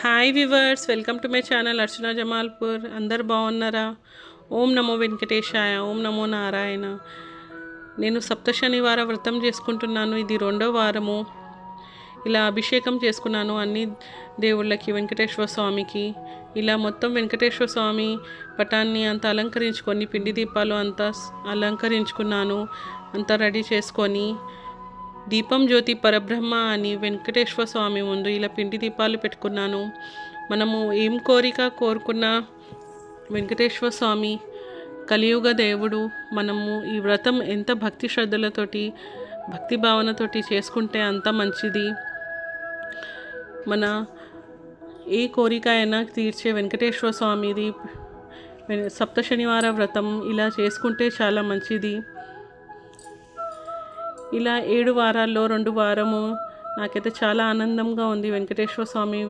Hi viewers welcome to my channel Archana Jamalpur. అందరు బాగున్నారా? ఓం నమో వెంకటేశాయ ఓం నమో నారాయణ. నేను సప్త శనివార వ్రతం చేసుకుంటున్నాను. ఇది రెండో వారము. ఇలా అభిషేకం చేసుకున్నాను అన్ని దేవుళ్ళకి వెంకటేశ్వర స్వామికి. ఇలా మొత్తం వెంకటేశ్వర స్వామి పటాన్ని అంత అలంకరించుకొని పిండి దీపాలు అంతా అలంకరించుకున్నాను. అంతా రెడీ చేసుకొని దీపం జ్యోతి పరబ్రహ్మ అని వెంకటేశ్వర స్వామి ముందు ఇలా పిండి దీపాలు పెట్టుకున్నాను. మనము ఏం కోరిక కోరుకున్నా వెంకటేశ్వర స్వామి కలియుగ దేవుడు మనము ఈ వ్రతం ఎంత భక్తి శ్రద్ధలతోటి భక్తి భావనతోటి చేసుకుంటే అంత మంచిది. మన ఏ కోరిక అయినా తీర్చే వెంకటేశ్వర స్వామిది. సప్త శనివార వ్రతం ఇలా చేసుకుంటే చాలా మంచిది. ఇలా ఏడు వారాల్లో రెండు వారము నాకైతే చాలా ఆనందంగా ఉంది వెంకటేశ్వర స్వామి